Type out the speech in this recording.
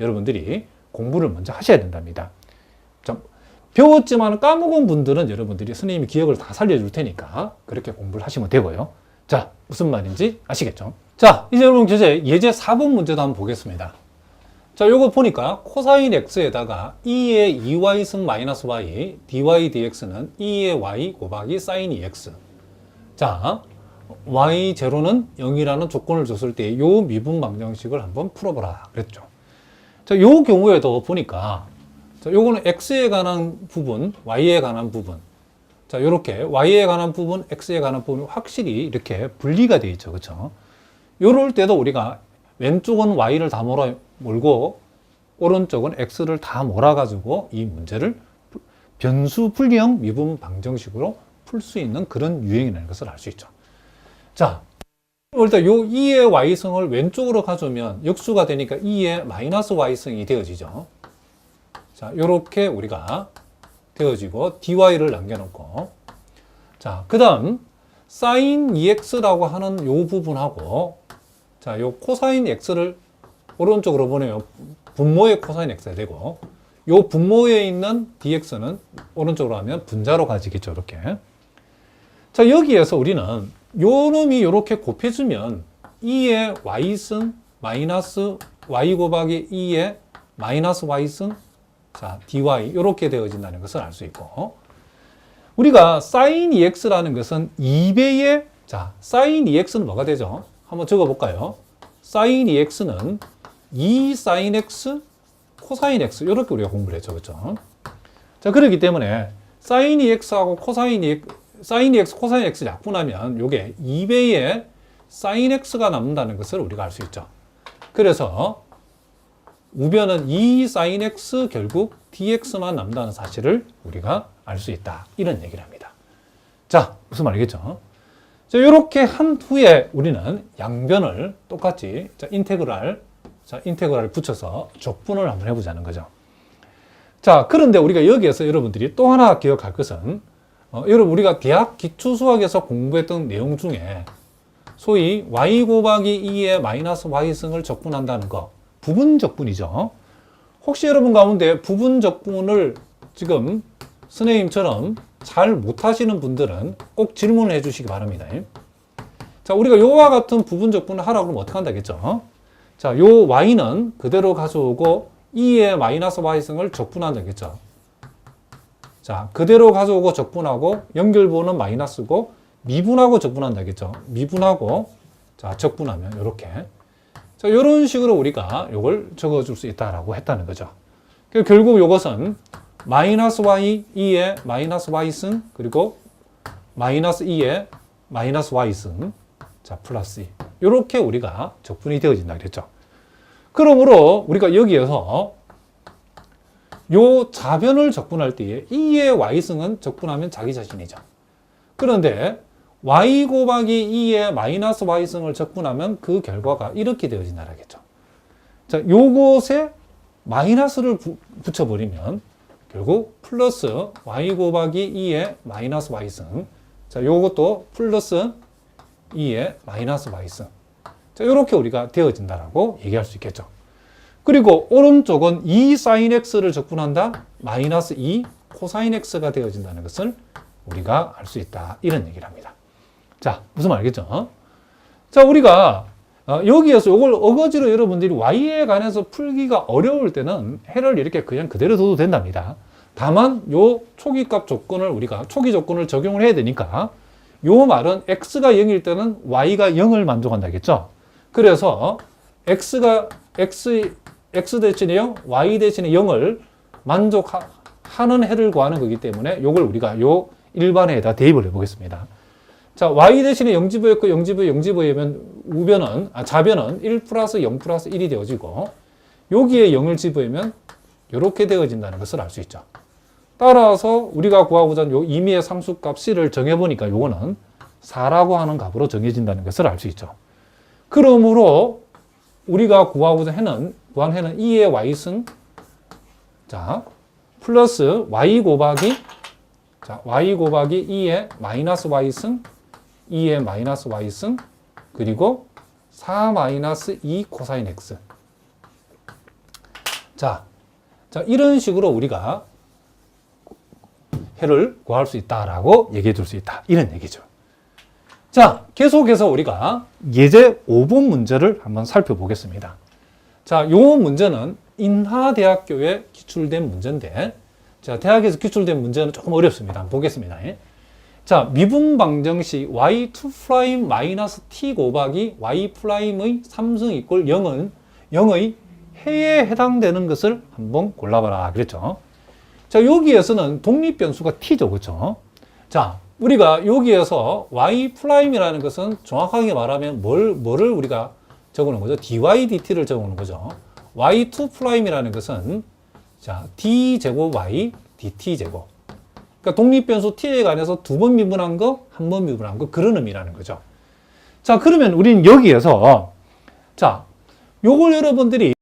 여러분들이 공부를 먼저 하셔야 된답니다. 좀 배웠지만 까먹은 분들은 여러분들이 선생님이 기억을 다 살려줄 테니까 그렇게 공부를 하시면 되고요. 자, 무슨 말인지 아시겠죠? 자, 이제 여러분 이제 예제 4번 문제도 한번 보겠습니다. 자, 요거 보니까 코사인 x에다가 2의 2y승 마이너스 y, dy dx는 2의 y 곱하기 사인 2x. 자, y 제로는 0이라는 조건을 줬을 때 요 미분 방정식을 한번 풀어보라 그랬죠. 자, 요 경우에도 보니까 자, 요거는 x에 관한 부분, y에 관한 부분. 자, 요렇게 y에 관한 부분, x에 관한 부분이 확실히 이렇게 분리가 되어 있죠. 그렇죠? 요럴 때도 우리가 왼쪽은 y를 다 몰아 몰고 오른쪽은 x를 다 몰아 가지고 이 문제를 변수 분리형 미분 방정식으로 풀 수 있는 그런 유형이라는 것을 알 수 있죠. 자, 일단 요 2의 y승을 왼쪽으로 가져오면 역수가 되니까 2의 마이너스 y승이 되어지죠. 자, 요렇게 우리가 되어지고 dy를 남겨놓고 자, 그 다음 sin 2x라고 하는 요 부분하고 자, 요 코사인 x를 오른쪽으로 보내면 분모의 코사인 x가 되고 요 분모에 있는 dx는 오른쪽으로 하면 분자로 가지겠죠, 이렇게. 자, 여기에서 우리는 요 놈이 이렇게 곱해주면 2의 y승 마이너스 y 곱하기 2의 마이너스 y승 자, dy 이렇게 되어진다는 것을 알 수 있고 우리가 sin 2x라는 것은 2배의 자, sin 2x는 뭐가 되죠? 한번 적어 볼까요? sin 2x는 2 sin x 코사인 x 이렇게 우리가 공부를 했죠. 그렇죠? 자, 그렇기 때문에 sin 2x하고 코사인 2 sin 2x 코사인 x 약분하면 요게 2배의 sin x가 남는다는 것을 우리가 알 수 있죠. 그래서 우변은 2 sin x 결국 dx만 남다는 사실을 우리가 알 수 있다. 이런 얘기를 합니다. 자, 무슨 말이겠죠? 자, 이렇게 한 후에 우리는 양변을 똑같이 자, 인테그랄 자, 인테그랄을 붙여서 적분을 한번 해보자는 거죠. 자, 그런데 우리가 여기에서 여러분들이 또 하나 기억할 것은 어, 여러분 우리가 대학 기초 수학에서 공부했던 내용 중에 소위 y 곱하기 2의 마이너스 y승을 적분한다는 거 부분 적분이죠. 혹시 여러분 가운데 부분 적분을 지금 선생님처럼 잘 못하시는 분들은 꼭 질문을 해주시기 바랍니다. 자, 우리가 요와 같은 부분 적분을 하라고 그러면 어떻게 한다겠죠? 자, 요 y는 그대로 가져오고 2의 마이너스 y승을 적분한다겠죠? 자, 그대로 가져오고 적분하고 연결부호는 마이너스고 미분하고 적분한다겠죠? 미분하고 자, 적분하면 이렇게 자, 이런 식으로 우리가 이걸 적어줄 수 있다라고 했다는 거죠. 그 결국 이것은 마이너스 y 2의 마이너스 y승 그리고 마이너스 2의 마이너스 y승 자 플러스 2 이렇게 우리가 적분이 되어진다 그랬죠. 그러므로 우리가 여기에서 요 자변을 적분할 때에 2의 y승은 적분하면 자기 자신이죠. 그런데 y 곱하기 2의 마이너스 y승을 적분하면 그 결과가 이렇게 되어진다라겠죠. 자, 요것에 마이너스를 부, 붙여버리면 결국 플러스 y 곱하기 2의 마이너스 y승. 자, 요것도 플러스 2의 마이너스 y승. 자, 요렇게 우리가 되어진다라고 얘기할 수 있겠죠. 그리고 오른쪽은 2 sin x를 적분한다. 마이너스 2 코사인 x가 되어진다는 것을 우리가 알 수 있다. 이런 얘기를 합니다. 자, 무슨 말이겠죠? 자, 우리가 어, 여기에서 이걸 어거지로 여러분들이 y에 관해서 풀기가 어려울 때는 해를 이렇게 그냥 그대로 둬도 된답니다. 다만 요 초기값 조건을 우리가 초기 조건을 적용을 해야 되니까 요 말은 x가 0일 때는 y가 0을 만족한다겠죠. 그래서 x가 x x 대신에 0, y 대신에 0을 만족하는 해를 구하는 거기 때문에 요걸 우리가 요 일반에다 대입을 해 보겠습니다. 자, y 대신에 0지부였고 0지부 0지부이면 우변은 아, 좌변은 1 플러스 0 플러스 1이 되어지고 여기에 0을 지부하면 이렇게 되어진다는 것을 알 수 있죠. 따라서 우리가 구하고자 하는 요 임의의 상수값 c를 정해보니까 요거는 4라고 하는 값으로 정해진다는 것을 알 수 있죠. 그러므로 우리가 구하고자 하는 구한 해는 2의 y승 자 플러스 y 곱하기 자 y 곱하기 2의 마이너스 y승 2의 마이너스 y승 그리고 4 마이너스 2 코사인 x 자, 자 이런 식으로 우리가 해를 구할 수 있다라고 얘기해 줄 수 있다. 이런 얘기죠. 자, 계속해서 우리가 예제 5번 문제를 한번 살펴보겠습니다. 자, 요 문제는 인하대학교에 기출된 문제인데, 자, 대학에서 기출된 문제는 조금 어렵습니다. 보겠습니다. 예. 자, 미분 방정식 y2' 마이너스 t 곱하기 y'의 3승 이꼴 0은 0의 해에 해당되는 것을 한번 골라봐라. 그랬죠. 자, 여기에서는 독립 변수가 t죠. 그렇죠? 자, 우리가 여기에서 y'이라는 것은 정확하게 말하면 뭘, 뭐를 우리가 적어놓은 거죠? dy dt를 적어놓은 거죠. y2'이라는 것은 자, d제곱 y dt제곱. 그러니까 독립변수 t에 관해서 두 번 미분한 거, 한 번 미분한 거, 그런 의미라는 거죠. 자, 그러면 우리는 여기에서 자, 요걸 여러분들이